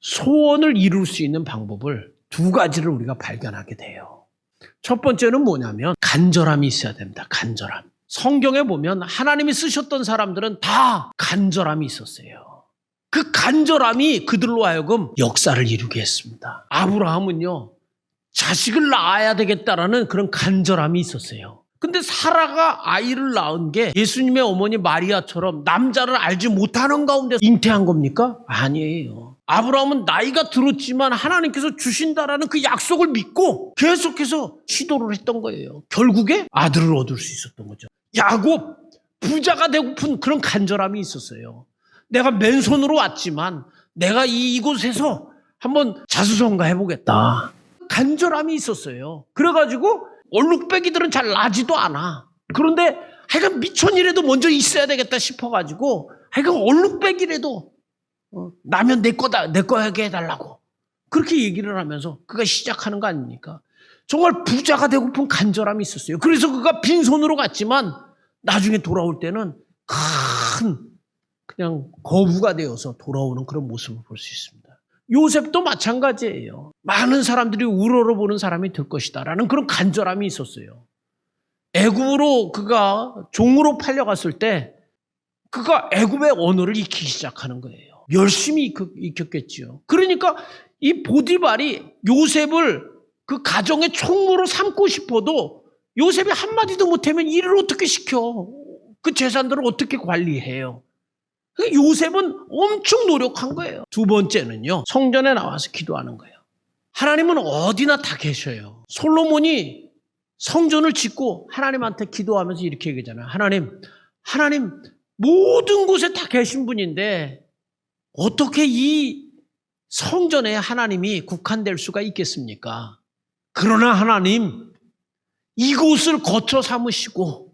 소원을 이룰 수 있는 방법을 두 가지를 우리가 발견하게 돼요. 첫 번째는 뭐냐면 간절함이 있어야 됩니다. 간절함. 성경에 보면 하나님이 쓰셨던 사람들은 다 간절함이 있었어요. 그 간절함이 그들로 하여금 역사를 이루게 했습니다. 아브라함은요, 자식을 낳아야 되겠다라는 그런 간절함이 있었어요. 근데 사라가 아이를 낳은 게 예수님의 어머니 마리아처럼 남자를 알지 못하는 가운데 잉태한 겁니까? 아니에요. 아브라함은 나이가 들었지만 하나님께서 주신다라는 그 약속을 믿고 계속해서 시도를 했던 거예요. 결국에 아들을 얻을 수 있었던 거죠. 야곱 부자가 되고픈 그런 간절함이 있었어요. 내가 맨손으로 왔지만 내가 이 이곳에서 한번 자수성가 해보겠다. 간절함이 있었어요. 그래가지고 얼룩배기들은 잘 나지도 않아. 그런데 하여간 미천이라도 먼저 있어야 되겠다 싶어가지고 하여간 얼룩배기라도 어, 나면 내 거다, 내 거하게 해달라고. 그렇게 얘기를 하면서 그가 시작하는 거 아닙니까? 정말 부자가 되고픈 간절함이 있었어요. 그래서 그가 빈손으로 갔지만 나중에 돌아올 때는 큰 그냥 거부가 되어서 돌아오는 그런 모습을 볼 수 있습니다. 요셉도 마찬가지예요. 많은 사람들이 우러러보는 사람이 될 것이다라는 그런 간절함이 있었어요. 애굽으로 그가 종으로 팔려갔을 때 그가 애굽의 언어를 익히기 시작하는 거예요. 열심히 익- 익혔겠지요. 그러니까 이 보디발이 요셉을 그 가정의 총무로 삼고 싶어도 요셉이 한마디도 못하면 일을 어떻게 시켜? 그 재산들을 어떻게 관리해요? 그 요셉은 엄청 노력한 거예요. 두 번째는요, 성전에 나와서 기도하는 거예요. 하나님은 어디나 다 계셔요. 솔로몬이 성전을 짓고 하나님한테 기도하면서 이렇게 얘기하잖아요. 하나님, 하나님 모든 곳에 다 계신 분인데 어떻게 이 성전에 하나님이 국한될 수가 있겠습니까? 그러나 하나님, 이곳을 거처 삼으시고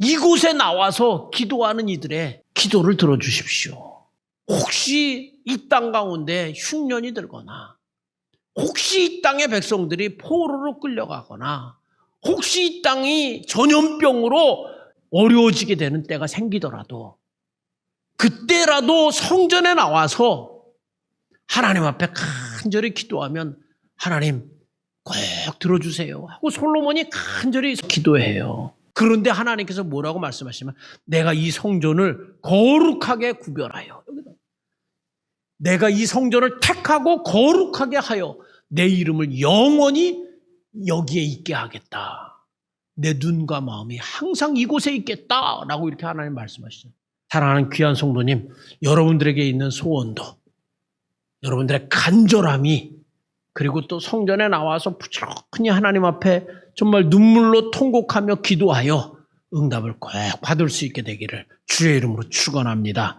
이곳에 나와서 기도하는 이들의 기도를 들어주십시오. 혹시 이 땅 가운데 흉년이 들거나, 혹시 이 땅의 백성들이 포로로 끌려가거나, 혹시 이 땅이 전염병으로 어려워지게 되는 때가 생기더라도, 그때라도 성전에 나와서 하나님 앞에 간절히 기도하면 하나님 꼭 들어주세요. 하고 솔로몬이 간절히 기도해요. 그런데 하나님께서 뭐라고 말씀하시면 내가 이 성전을 거룩하게 구별하여. 내가 이 성전을 택하고 거룩하게 하여 내 이름을 영원히 여기에 있게 하겠다. 내 눈과 마음이 항상 이곳에 있겠다라고 이렇게 하나님 말씀하시죠. 사랑하는 귀한 성도님, 여러분들에게 있는 소원도 여러분들의 간절함이 그리고 또 성전에 나와서 부지런히 하나님 앞에 정말 눈물로 통곡하며 기도하여 응답을 꼭 받을 수 있게 되기를 주의 이름으로 축원합니다.